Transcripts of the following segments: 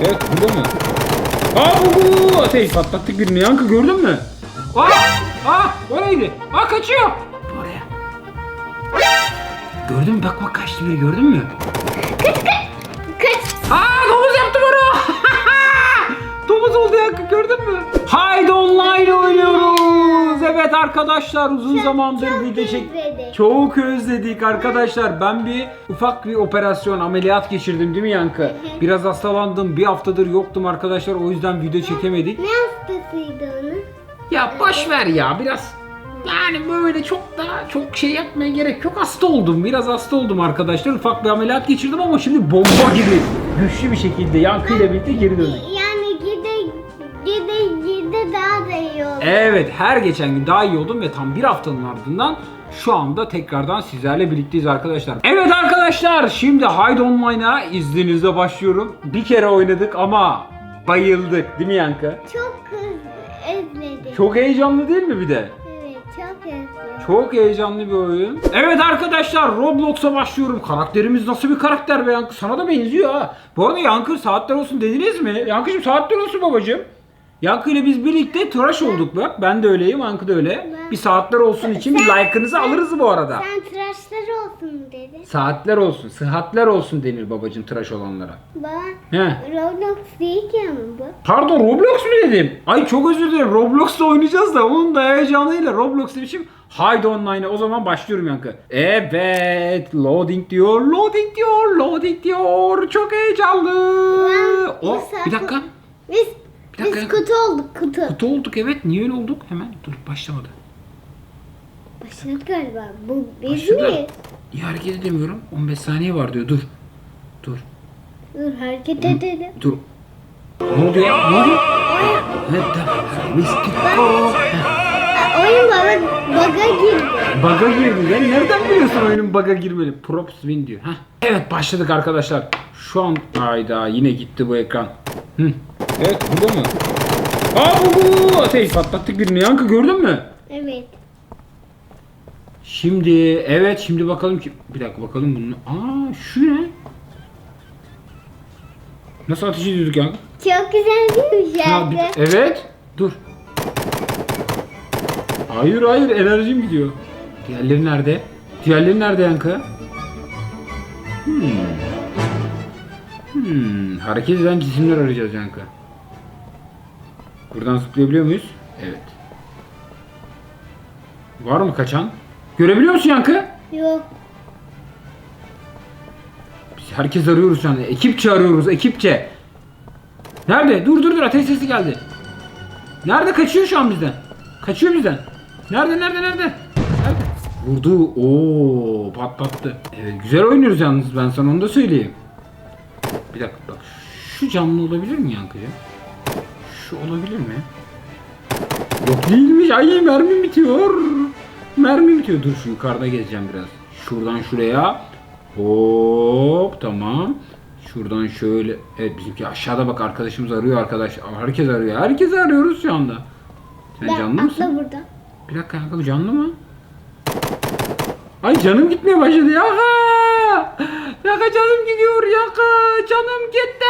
Evet burada mı? Aa bu bu ateş patlattık birini. Yankı gördün mü? Aa! Aa! O neydi? Aa kaçıyor. Oraya. Gördün mü? Bak bak kaçtı biri gördün mü? Kaç. Aa domuz yaptım onu. domuz oldu Yankı gördün mü? Haydi online oynuyoruz. Evet arkadaşlar uzun zamandır çok video çek. Çok özledik arkadaşlar. Ben bir ufak bir operasyon ameliyat geçirdim değil mi Yankı? Biraz hastalandım. Bir haftadır yoktum arkadaşlar. O yüzden video çekemedik. Ne hastasıydı onun? Ya boş ver ya biraz yani böyle çok da çok şey yapmaya gerek yok. Hasta oldum. Biraz hasta oldum arkadaşlar. Ufak bir ameliyat geçirdim ama şimdi bomba gibi güçlü bir şekilde Yankı ile birlikte geri döndük. Evet her geçen gün daha iyi oldum ve tam bir haftanın ardından şu anda tekrardan sizlerle birlikteyiz arkadaşlar. Evet arkadaşlar şimdi Haydi Online'a izninizle başlıyorum. Bir kere oynadık ama bayıldık değil mi Yankı? Çok öz- özledim. Çok heyecanlı değil mi bir de? Evet çok özledim. Çok heyecanlı bir oyun. Evet arkadaşlar Roblox'a başlıyorum. Karakterimiz nasıl bir karakter be Yankı? Sana da benziyor ha. Bu arada Yankı saatler olsun dediniz mi? Yankıcığım saatler olsun babacığım. Yankı ile biz birlikte tıraş olduk bak. Ben de öyleyim, Yankı da öyle. Bir saatler olsun için bir like'ınızı alırız bu arada. Sen tıraşlar olsun dedin. Saatler olsun, sıhhatler olsun denir babacığım tıraş olanlara. Baba He. Roblox değil ki ama bu. Pardon Roblox mu dedim? Ay çok özür dilerim. Roblox'ta oynayacağız da onun da heyecanıyla Roblox demişim. Haydi online'a o zaman başlıyorum Yankı. Evet loading diyor, loading diyor, loading diyor. Çok heyecanlı. Ben O bir saat- bir dakika. Biz, Bir dakika. biz kutu olduk kutu. Kutu olduk evet. Niye öyle olduk? Hemen dur başlamadı. Başladık galiba. Bu biz Başladı. miyiz? İyi hareket edemiyorum. 15 saniye var diyor. Dur. Dur. Dur hareket edelim. Dur. Ne oluyor? Ne oluyor? Evet, tamam. Mistik o. Ha, oyun baba baga girdi. Baga girdi. Ya nereden biliyorsun oyunun baga girmeli? Props win diyor. Heh. Evet başladık arkadaşlar. Şu an hayda yine gitti bu ekran. Hı. Evet burada mı? Aa bu bu ateş patlattık birini. Yankı gördün mü? Evet. Şimdi evet şimdi bakalım ki bir dakika bakalım bunu. Aa şu ne? Nasıl ateş ediyorduk Yankı? Çok güzel Ha, bir- şarkı? evet. Dur. Hayır hayır enerjim gidiyor. Diğerleri nerede? Diğerleri nerede Yankı? Hmm. Hmm. Hareket eden cisimler arayacağız Yankı. Buradan zıplayabiliyor muyuz? Evet. Var mı kaçan? Görebiliyor musun Yankı? Yok. Biz herkes arıyoruz şu anda. Ekipçe arıyoruz, ekipçe. Nerede? Dur dur dur ateş sesi geldi. Nerede kaçıyor şu an bizden? Kaçıyor bizden. Nerede nerede nerede? Nerede? Vurdu. Oo patlattı. Evet güzel oynuyoruz yalnız ben sana onu da söyleyeyim. Bir dakika bak. Şu canlı olabilir mi Yankıcı? Şu olabilir mi? Yok değilmiş. Ay mermi bitiyor. Mermi bitiyor. Dur şu yukarıda gezeceğim biraz. Şuradan şuraya. Hop tamam. Şuradan şöyle. Evet bizimki aşağıda bak arkadaşımız arıyor arkadaş. Herkes arıyor. Herkesi arıyoruz şu anda. Sen Ben canlı mısın? atla buradan. Bir dakika bu canlı mı? Ay canım gitmeye başladı Yaka. Yaka canım gidiyor Yaka. Canım gitti.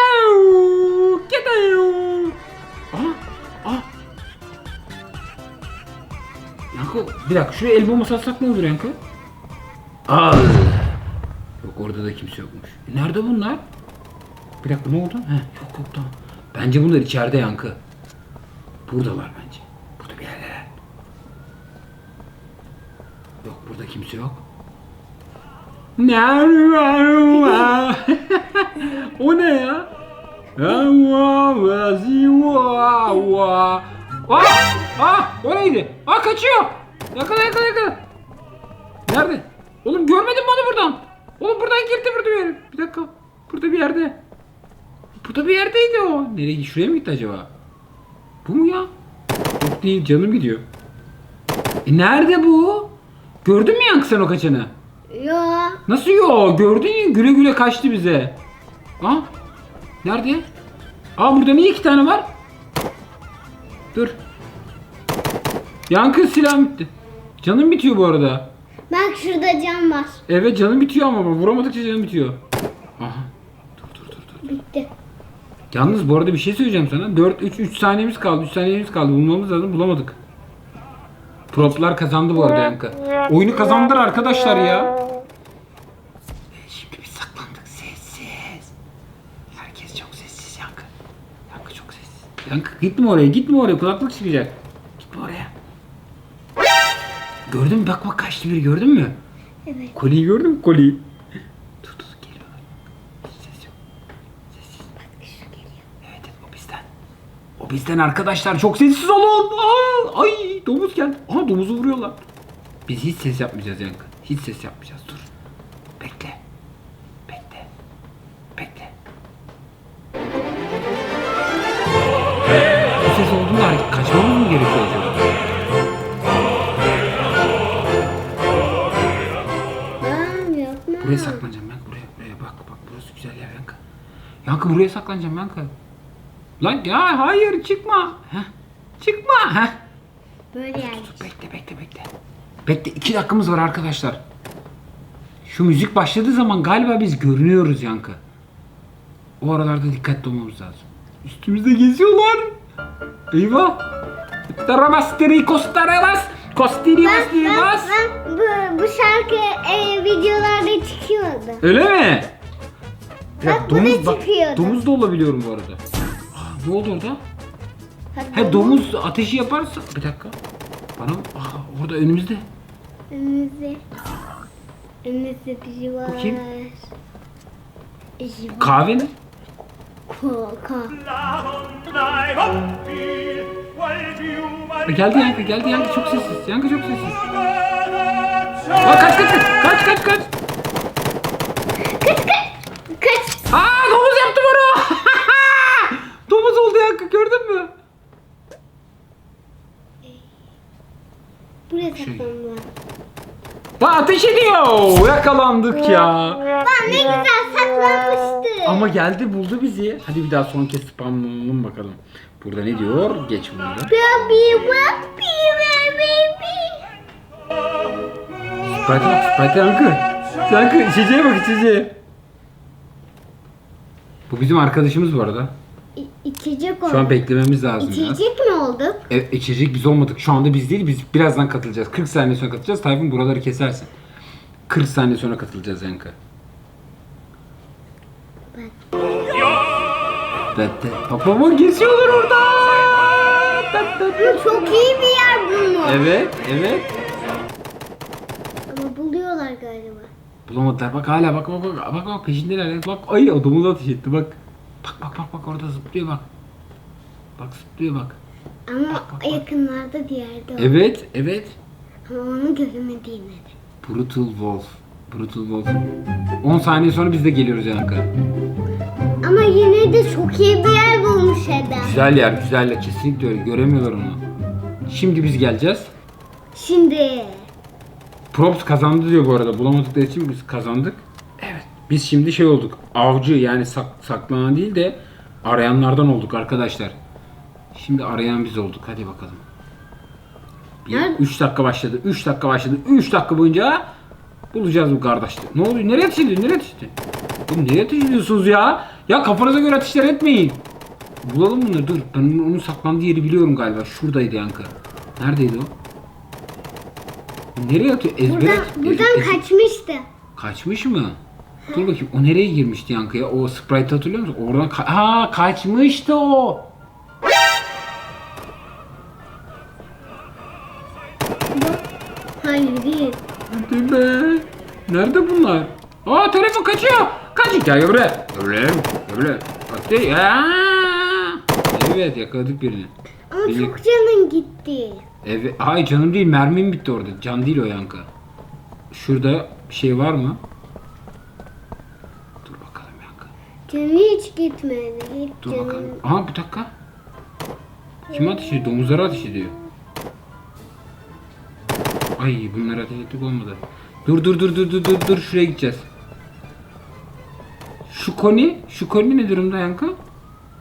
Gitti. Yankı bir dakika şuraya el bombası atsak ne olur Yankı? Al. Yok orada da kimse yokmuş. E, Nerede bunlar? Bir dakika ne oldu? Heh, yok yok tamam. Bence bunlar içeride Yankı. Buradalar bence. Burada bir yerler. Yok burada kimse yok. o ne ya? Ah! Ah! O neydi? Ah kaçıyor! Yakala yakala yakala! Nerede? Oğlum görmedin mi onu buradan? Oğlum buradan girdi burada bir yere. Bir dakika. Burada bir yerde. Burada bir yerdeydi o. Nereye? Şuraya mı gitti acaba? Bu mu ya? Yok değil canım gidiyor. E nerede bu? Gördün mü Yankı sen o kaçanı? Yok. Nasıl yo? Gördün ya güle güle kaçtı bize. Ha? Nerede? Aa burada niye iki tane var? Dur. Yankı silahım bitti. Canım bitiyor bu arada. Bak şurada cam var. Evet canım bitiyor ama vuramadıkça canım bitiyor. Aha. Dur dur dur dur. Bitti. Yalnız bu arada bir şey söyleyeceğim sana. 4 3 3 saniyemiz kaldı. 3 saniyemiz kaldı. Bulmamız lazım. Bulamadık. Proplar kazandı bu arada Yankı. Oyunu kazandılar arkadaşlar ya. Şimdi biz saklandık. Sessiz. Herkes çok sessiz Yankı. Yankı çok sessiz. Yankı gitme oraya. Gitme oraya. Kulaklık çıkacak. Gördün mü? Bak bak kaçtı biri gördün mü? Evet. Koliyi gördün mü? Koliyi. Dur dur geliyorlar. Ses yok. Sessiz. Evet evet o bizden. O bizden arkadaşlar çok sessiz olun. Aa, ay domuz geldi. Aha domuzu vuruyorlar. Biz hiç ses yapmayacağız Yankı. Hiç ses yapmayacağız. Dur. Bekle. Bekle. Bekle. Bu ses olduğunda kaçmamız mı gerekiyor acaba? Buraya saklanacağım ben. Buraya, buraya bak bak burası güzel yer Yankı. Yankı buraya saklanacağım Yankı. Lan ya hayır çıkma. Heh. Çıkma. Heh. Böyle yani. Dur, bekle bekle bekle. Bekle iki dakikamız var arkadaşlar. Şu müzik başladığı zaman galiba biz görünüyoruz Yankı. O aralarda dikkatli olmamız lazım. Üstümüzde geziyorlar. Eyvah. Tarabas, terikos, tarabas. Kostiri, Ben, bastiri, ben, bas. ben bu, bu şarkı e, videolarda çıkıyordu. Öyle mi? Bak, bu da çıkıyordu. domuz da olabiliyorum bu arada. Aa, ne oldu orada? He domuz ateşi yaparsa... Bir dakika. Bana... Aa, orada önümüzde. Önümüzde. Önümüzde biri var. Bu kim? Biri var. Kahve mi? Ko, ko. E, Geldi Yankı, geldi Yankı çok sessiz. Yankı çok sessiz. Aa, kaç kaç kaç kaç kaç kaç. Kaç. Aa domuz yaptı bunu. domuz oldu Yankı gördün mü? Buraya Şey. saklandılar. Lan ateş ediyor. Yakalandık ya. Lan ne güzel saklanmıştı. Ama geldi buldu bizi. Hadi bir daha son kez spamlayalım bakalım. Burada ne diyor? Geç bunu da. Baby, baby, baby. Bak Sprite Yankı. Yankı içeceğe bak içeceğe. Bu bizim arkadaşımız bu arada. İ- İçecek oldu. Şu an beklememiz lazım biraz. İçecek mi olduk? Evet içecek biz olmadık. Şu anda biz değil biz birazdan katılacağız. 40 saniye sonra katılacağız. Tayfun buraları kesersin. 40 saniye sonra katılacağız Yankı. Bak bak bak geziyorlar orada. Çok iyi bir yer bunu. Evet evet. Buluyorlar galiba. Bulamadılar. Bak hala bak bak bak bak bak peşindeler. Bak ay o domuz ateş etti bak. Bak bak bak bak orada zıplıyor bak. Bak zıplıyor bak. Ama bak, bak. yakınlarda diğerde o. Evet evet. Ama onu göremediğim yer. Brutal Wolf. Brutal Wolf. 10 saniye sonra biz de geliyoruz Yankı. Ama yine de çok iyi bir yer bulmuş Eda. Güzel yer güzel yer. Kesinlikle öyle. Göremiyorlar onu. Şimdi biz geleceğiz. Şimdi Props kazandı diyor bu arada. Bulamadıkları için biz kazandık. Evet. Biz şimdi şey olduk. Avcı yani sak, saklanan değil de arayanlardan olduk arkadaşlar. Şimdi arayan biz olduk. Hadi bakalım. Nerede? 3 dakika başladı. 3 dakika başladı. 3 dakika boyunca bulacağız bu kardeşleri. Ne oluyor? Nereye ateş ediyorsun? Nereye ateş ediyorsun? Oğlum nereye ateş ediyorsunuz ya? Ya kafanıza göre ateşler etmeyin. Bulalım bunları. Dur. Ben onun saklandığı yeri biliyorum galiba. Şuradaydı Yankı. Neredeydi o? Nereye atıyor? Ezbere... buradan, buradan ez- kaçmıştı. Kaçmış mı? Dur bakayım o nereye girmişti yankıya? O Sprite hatırlıyor musun? Oradan ka- ha kaçmıştı o. Hayır değil. Hadi be. Nerede bunlar? Aa telefon kaçıyor. Kaç. Gel buraya. Gel buraya. Hadi ya. Evet yakaladık birini. Ama Beni- çok canın gitti. Evet. Hayır canım değil mermim bitti orada. Can değil o yankı. Şurada bir şey var mı? Dur bakalım yankı. Canı hiç gitmedi. Hiç Dur canı. bakalım. Aha bir dakika. Kim ateş ediyor? Domuzlara ateş ediyor. Ay bunlara ateş ettik olmadı. Dur dur dur dur dur dur dur şuraya gideceğiz. Şu koni, şu koni ne durumda Yankı?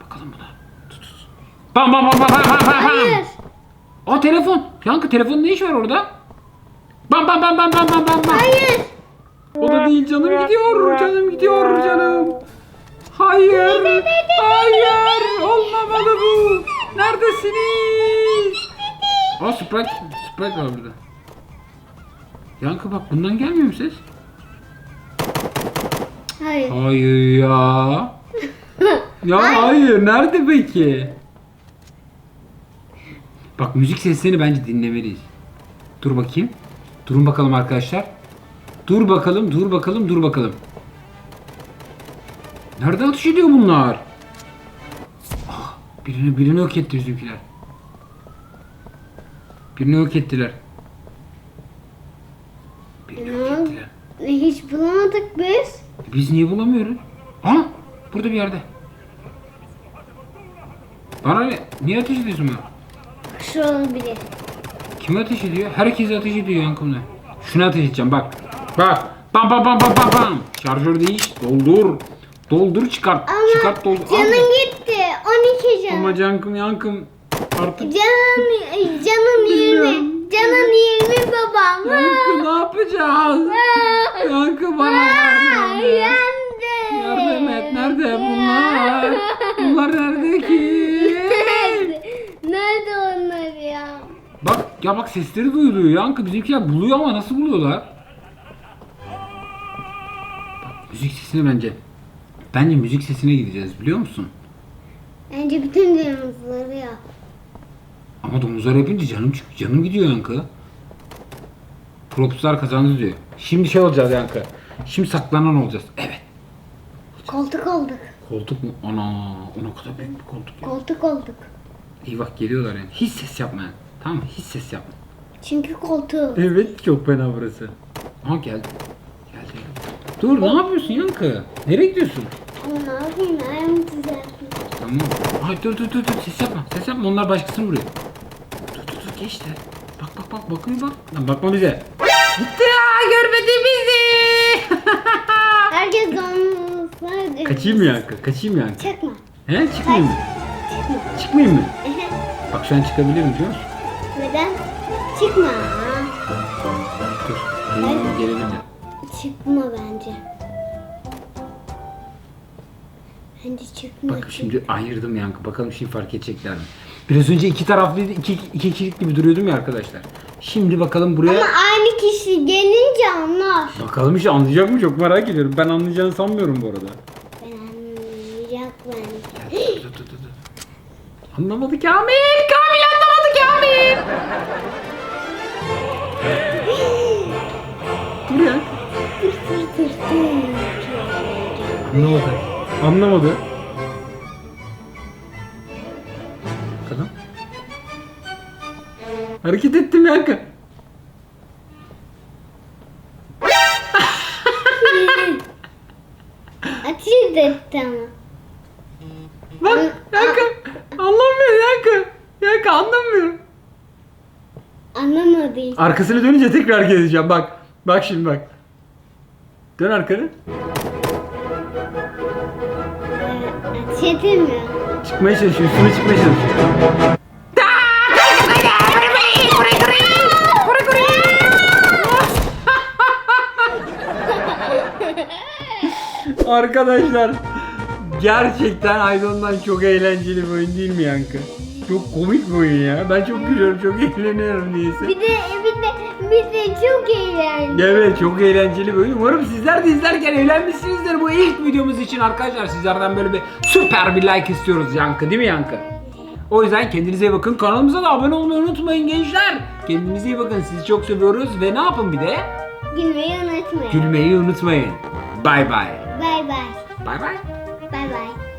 Bakalım buna. Tut tut. Bam bam bam bam bam bam bam. Hayır. Aa telefon. Yankı telefonun ne işi var orada? Bam bam bam bam bam bam bam. Hayır. O da değil canım gidiyor. Canım gidiyor canım. Hayır. Hayır. Olmamalı bu. Neredesiniz? Aa Sprite, Sprite var burada. Yankı bak bundan gelmiyor mu ses? Hayır. Hayır ya. Ya hayır. Nerede peki? Bak müzik seslerini bence dinlemeliyiz. Dur bakayım. Durun bakalım arkadaşlar. Dur bakalım, dur bakalım, dur bakalım. Nerede atış ediyor bunlar? Ah, birini, birini yok etti bizimkiler. Birini yok ettiler. Birini yok Ne? ettiler. Hiç bulamadık biz. Biz niye bulamıyoruz? Aha! Burada bir yerde. Bana ne? Niye ateş ediyorsun bana? Şu olabilir. Kime ateş ediyor? Herkese ateş ediyor yankımda. Şuna ateş edeceğim bak. Bak. Bam bam bam bam bam bam. Şarjör değiş. Doldur. Doldur çıkart. Ama çıkart doldur. Al. canın gitti. 12 can. Ama yankım yankım. Artık Canın, canın 20. Bilmiyorum. Canın 20 babam. yankı ne yapacağız? yankı bana Yardım et. Nerede bunlar? Bunlar nerede ki? Nerede onlar ya? Bak ya bak sesleri duyuluyor yankı bizimkiler buluyor ama nasıl buluyorlar? Bak müzik sesine bence. Bence müzik sesine gideceğiz biliyor musun? Bence bütün canımızları ya. Ama domuzlar yapınca canım çık canım gidiyor yankı. Propslar kazandı diyor. Şimdi şey olacağız yankı. Şimdi saklanan olacağız. Evet. Koltuk olduk. Koltuk mu? Ana, ona kadar büyük bir koltuk ya. Koltuk olduk. İyi bak geliyorlar yani. Hiç ses yapma yani. Tamam? Hiç ses yapma. Çünkü koltuğu. Evet çok fena burası. Aha geldi. Geldi. Dur ne yapıyorsun Yankı? Nereye gidiyorsun? Ama ne yapayım? Ayağımı düzelttim. Tamam. Ay dur dur dur dur ses yapma. Ses yapma onlar başkasını vuruyor. Dur dur dur geç de. Bak bak bak bakıyor bak. Lan bakma bize. Gitti ya görmedi bizi. Herkes donmuşlar. Kaçayım mı Yankı? Kaçayım mı Yankı? Çıkma. He çıkmayayım mı? Çıkma. Çıkmayayım mı? Bak şu an çıkabilirim biliyor musun? Neden? Çıkma. Dur. Gelelim gelelim de. Çıkma bence. Bence çıkma. Bak şimdi ayırdım Yankı. Bakalım şimdi fark edecekler mi? Biraz önce iki taraflıydı, iki, iki kişilik gibi duruyordum ya arkadaşlar. Şimdi bakalım buraya... Ama aynı kişi gelince anlar. Bakalım işte anlayacak mı çok merak ediyorum. Ben anlayacağını sanmıyorum bu arada. Ben anlayacak bence. Anlamadı Kamil! Kamil Kamil! Dur ya. Tır tır tır tır. Anlamadı. Anlamadı. Bakalım. Hareket ettim Yankı. Arkasını dönünce tekrar edeceğim bak. Bak şimdi bak. Dön arkanı. Ateş edemiyor. Çıkmaya çalışıyor. Üstüne çıkmaya çalışıyor. Arkadaşlar gerçekten Aydon'dan çok eğlenceli bir oyun değil mi Yankı? Çok komik bir oyun ya. Ben çok gülüyorum, çok eğleniyorum niyeyse. Bir de bir de çok eğlenceli. Evet çok eğlenceli oyun. Umarım sizler de izlerken eğlenmişsinizdir bu ilk videomuz için arkadaşlar. Sizlerden böyle bir süper bir like istiyoruz Yankı değil mi Yankı? O yüzden kendinize iyi bakın. Kanalımıza da abone olmayı unutmayın gençler. Kendinize iyi bakın. Sizi çok seviyoruz. Ve ne yapın bir de? Gülmeyi unutmayın. Gülmeyi unutmayın. Bay bay. Bay bay. Bay bay. Bay bay.